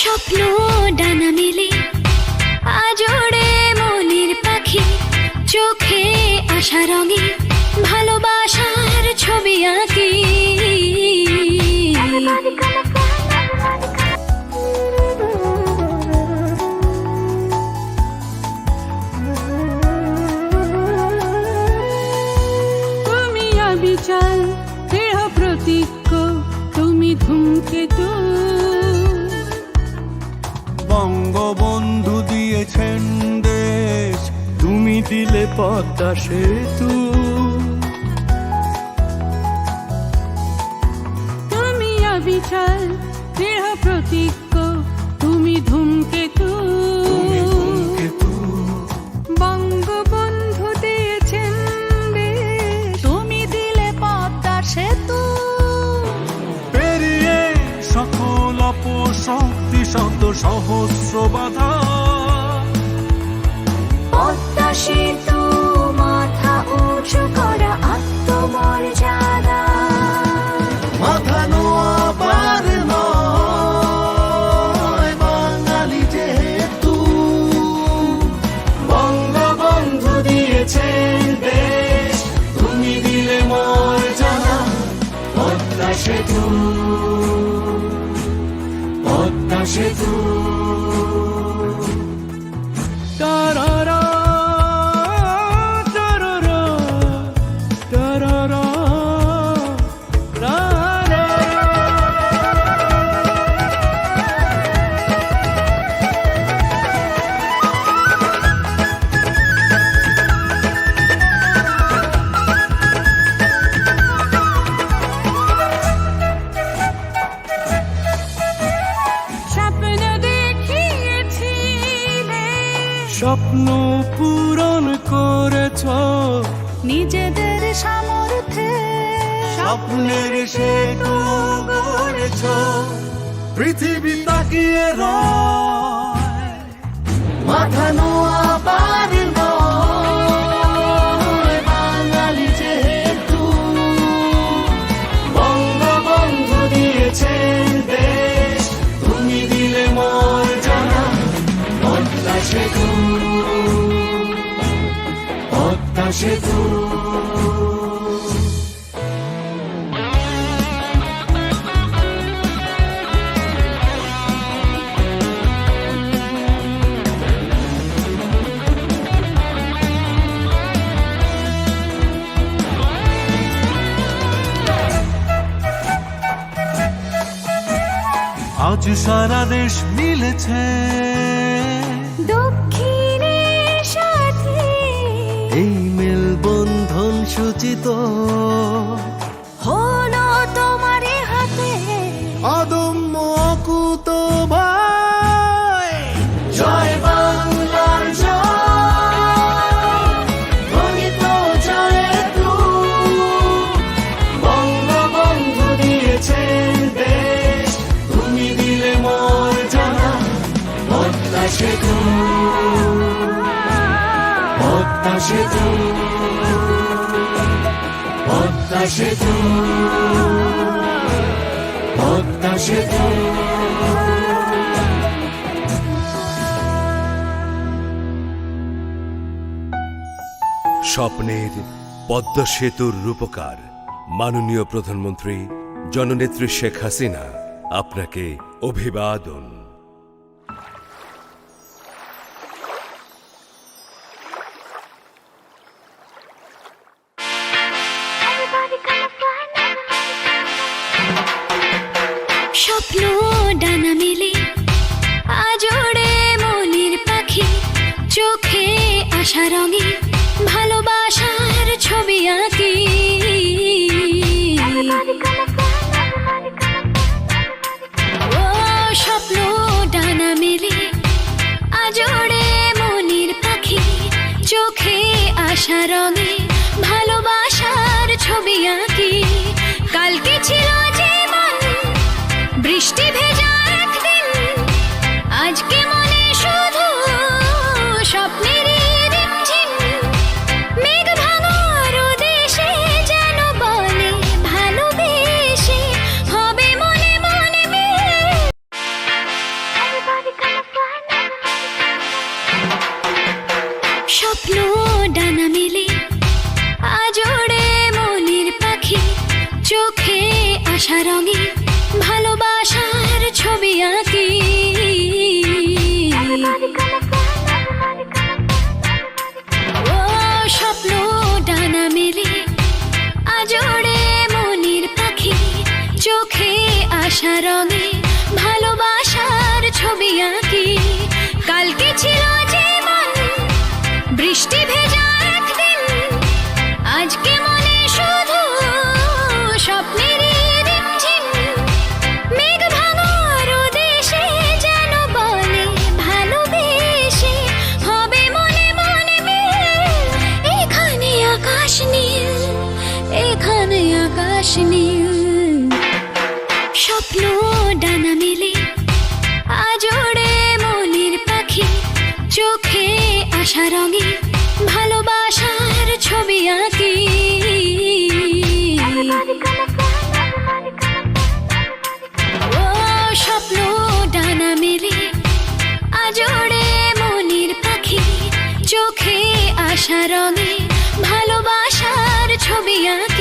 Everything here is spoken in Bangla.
স্বপ্ন ডানা মেলে আজোড়ে মনের পাখি চোখে আশা রঙে ভালোবাসার ছবি আঁকি। ধূমকেতু বঙ্গবন্ধু দিয়েছেন দেশ তুমি দিলে পদ্মা সেতু। তুমি অবিচল দৃঢ় প্রতিজ্ঞ শত সহস্র বাধা। পদ্মা সেতু মাথা উঁচু করা আত্মমর্যাদা। মাথা নোয়াবার নয় বাঙালি যেহেতু। বঙ্গবন্ধু দিয়েছেন দেশ তুমি দিলে মর্যাদা পদ্মা সেতু। পদ্মা সেতু। তারারা নিজেদের সামর্থ্যে স্বপ্নের সেতু গড়েছ। পৃথিবী তাকিয়ে মাথা নোয়া পার বাঙালি যেহেতু। বঙ্গবন্ধু দিয়েছেন দেশ, তুমি দিলে পদ্মা সেতু। সেতু আজ সারা দেশ মিলেছে। দক্ষিণের মেলবন্ধন স্বপ্নের পদ্মা সেতুর রূপকার। মাননীয় প্রধানমন্ত্রী জননেত্রী শেখ হাসিনা আপনাকে অভিবাদন। আশা রঙে ভালোবাসার ছবি আঁকি। ও স্বপ্ন ডানা মেলে আজোড়ে মনের পাখি, চোখে আশা রঙে ভালোবাসার ছবি আঁকি। কালকে ছিল বৃষ্টি ভেজা একদিন, আজকে চোখে আশা রঙে ভালোবাসার ছবি আঁকি। ও স্বপ্ন ডানা মেলে আজোড়ে মনির পাখি। চোখে আশা রঙে ভালোবাসার ছবি আঁকি। কালকে ছিল জীবন বৃষ্টি ভেজা চোখে আশা রঙে ভালোবাসার ছবি আঁকি। ও স্বপ্ন ডানা মেলে আজোড়ে মনির পাখি। চোখে আশা রঙে ভালোবাসার ছবি আঁকি।